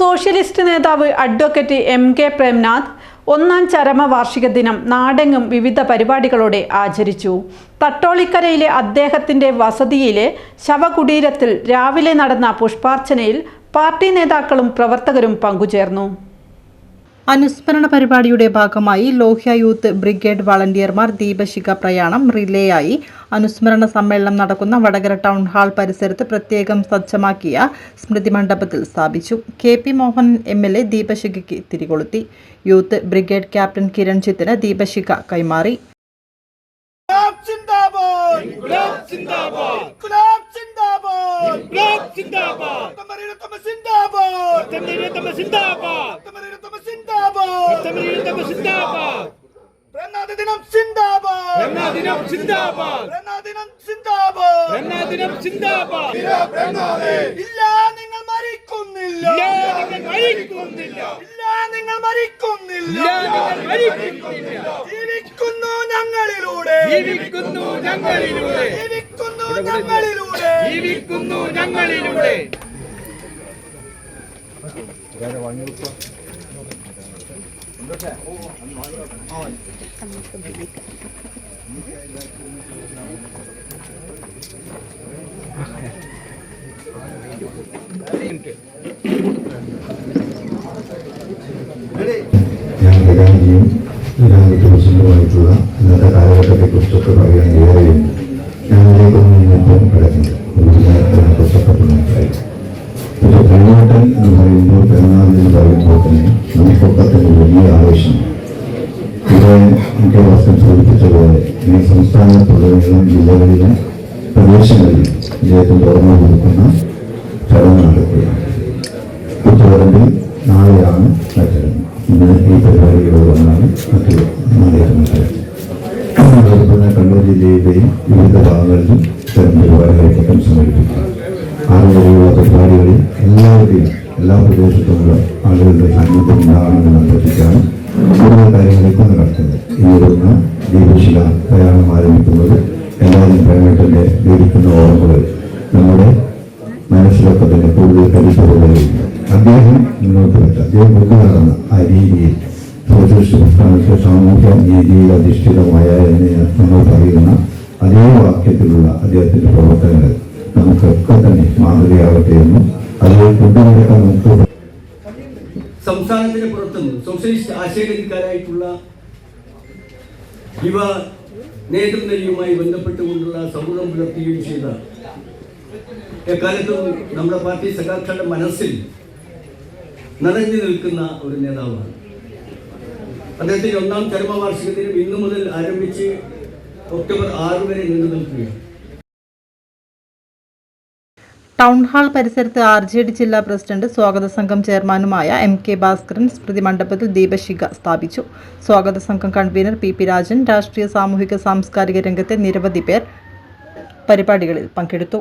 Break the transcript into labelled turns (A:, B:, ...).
A: Socialist നേതാവ് advocate M K Premnath ഒന്നാം ചരമവാർഷിക ദിനം നാടെങ്ങും വിവിധ പരിപാടികളോടെ ആചരിച്ചു. തട്ടോളിക്കരയിലെ അദ്ദേഹത്തിന്റെ വസതിയിലെ ശവകുടീരത്തിൽ രാവിലെ നടന്ന പുഷ്പാർച്ചനയിൽ പാർട്ടി നേതാക്കളും പ്രവർത്തകരും പങ്കുചേർന്നു.
B: അനുസ്മരണ പരിപാടിയുടെ ഭാഗമായി ലോഹ്യ യൂത്ത് ബ്രിഗേഡ് വളണ്ടിയർമാർ ദീപശിഖ പ്രയാണം റിലേയായി. അനുസ്മരണ സമ്മേളനം നടക്കുന്ന വടകര ടൗൺ ഹാൾ പരിസരത്ത് പ്രത്യേകം സജ്ജമാക്കിയ സ്മൃതി മണ്ഡപത്തിൽ സ്ഥാപിച്ചു. K P Mohan M L A ദീപശിഖയ്ക്ക് തിരികൊളുത്തി. യൂത്ത് ബ്രിഗേഡ് ക്യാപ്റ്റൻ കിരൺ കിരൺജിത്തിന് ദീപശിഖ കൈമാറി.
C: ഇൻക്ലാബ് സിന്ദാബാദ്. ഇൻക്ലാബ് സിന്ദാബാദ്. തമരീരതമ സിന്ദാബാദ്. തമരീരതമ സിന്ദാബാദ്. തമരീരതമ സിന്ദാബാദ്. ഇല്ല നിങ്ങൾ മരിക്കുന്നില്ല. ഇല്ല നിങ്ങൾ മരിക്കുന്നില്ല. ഇല്ല നിങ്ങൾ മരിക്കുന്നില്ല. ജീവിക്കുന്നു ഞങ്ങളിലൂടെ. ജീവിക്കുന്നു ഞങ്ങളിലൂടെ. ജീവിക്കുന്നു ഞങ്ങളിലൂടെ. ജീവിക്കുന്നു ഞങ്ങളിലൂടെ.
D: ഞാൻ ഗതാഗതിയും ഗതാഗത പ്രസിഡന്റുമായിട്ടുള്ള ഇന്നത്തെ കാലഘട്ടത്തെക്കുറിച്ചൊക്കെ പറയാൻ ഏറെയുണ്ട് എനിക്ക് വാസ്തവം സൂചിപ്പിച്ചതുപോലെ ഈ സംസ്ഥാനത്തുടനീളം ജില്ലകളിലെ പ്രദേശങ്ങളിൽ ഇദ്ദേഹത്തിന് ഓർമ്മ കൊടുക്കുന്ന ചടങ്ങ് നടക്കുകയാണ്. ഉച്ചവരമ്പിൽ നാളെയാണ് മത്സരം ഇന്ന് ഈ പരിപാടികളോട് വന്നാണ് മറ്റു നാളെയാണ് അതുപോലെ കണ്ണൂർ ജില്ലയിലെയും വിവിധ ഭാഗങ്ങളിലും ഇത്തരം പരിപാടികൾക്കൊപ്പം സംഘടിപ്പിക്കും. ആറ് പരിപാടികളിൽ എല്ലാവരുടെയും എല്ലാ പ്രദേശത്തുമുള്ള ആളുകളുടെ സാന്നിധ്യം ഉണ്ടാകണമെന്ന് അഭ്യർത്ഥിച്ചാണ് പ്രയാണം ആരംഭിക്കുന്നത് എല്ലാവരും പ്രേമത്തിന്റെ ലഭിക്കുന്ന ഓർമ്മകൾ നമ്മുടെ മനസ്സിലൊക്കെ തന്നെ കൂടുതൽ കരുത്തുകൊള്ളുകയും അദ്ദേഹം മുന്നോട്ട് വെച്ച അദ്ദേഹം കൊണ്ടുനടന്ന ആ രീതിയിൽ പ്രസ്ഥാനത്തെ സാമൂഹ്യ നീതിയിൽ അധിഷ്ഠിതമായ എന്ന് നമ്മൾ പറയുന്ന അതേ വാക്യത്തിലുള്ള അദ്ദേഹത്തിന്റെ പ്രവർത്തനങ്ങൾ നമുക്കൊക്കെ തന്നെ മാതൃകയാകട്ടെ എന്നും അതിൽ കൊണ്ടുനടക്കാൻ നമുക്ക്
E: സംസ്ഥാനത്തിന് പുറത്തുനിന്ന് സോഷ്യലിസ്റ്റ് ആശയഗതിക്കാരായിട്ടുള്ള യുവ നേതൃനിരയുമായി ബന്ധപ്പെട്ടുകൊണ്ടുള്ള സൗഹൃദം പുലർത്തുകയും ചെയ്ത എക്കാലത്തും നമ്മുടെ പാർട്ടി സഖാക്കളുടെ മനസ്സിൽ നിറഞ്ഞു നിൽക്കുന്ന ഒരു നേതാവാണ്. അദ്ദേഹത്തിന്റെ ഒന്നാം ചരമവാർഷികത്തിനും ഇന്നു മുതൽ ആരംഭിച്ച് ഒക്ടോബർ ആറ് വരെ നീണ്ടു നിൽക്കുകയാണ്.
B: ടൗൺ ഹാൾ പരിസരത്ത് ആർ ജെ ഡി ജില്ലാ പ്രസിഡന്റ് സ്വാഗത സംഘം ചെയർമാനുമായ എം കെ ഭാസ്കരൻ സ്മൃതി മണ്ഡപത്തിൽ ദീപശിഖ സ്ഥാപിച്ചു. സ്വാഗത സംഘം കൺവീനർ പി പി രാജൻ രാഷ്ട്രീയ സാമൂഹിക സാംസ്കാരിക രംഗത്തെ നിരവധി പേർ പരിപാടികളിൽ പങ്കെടുത്തു.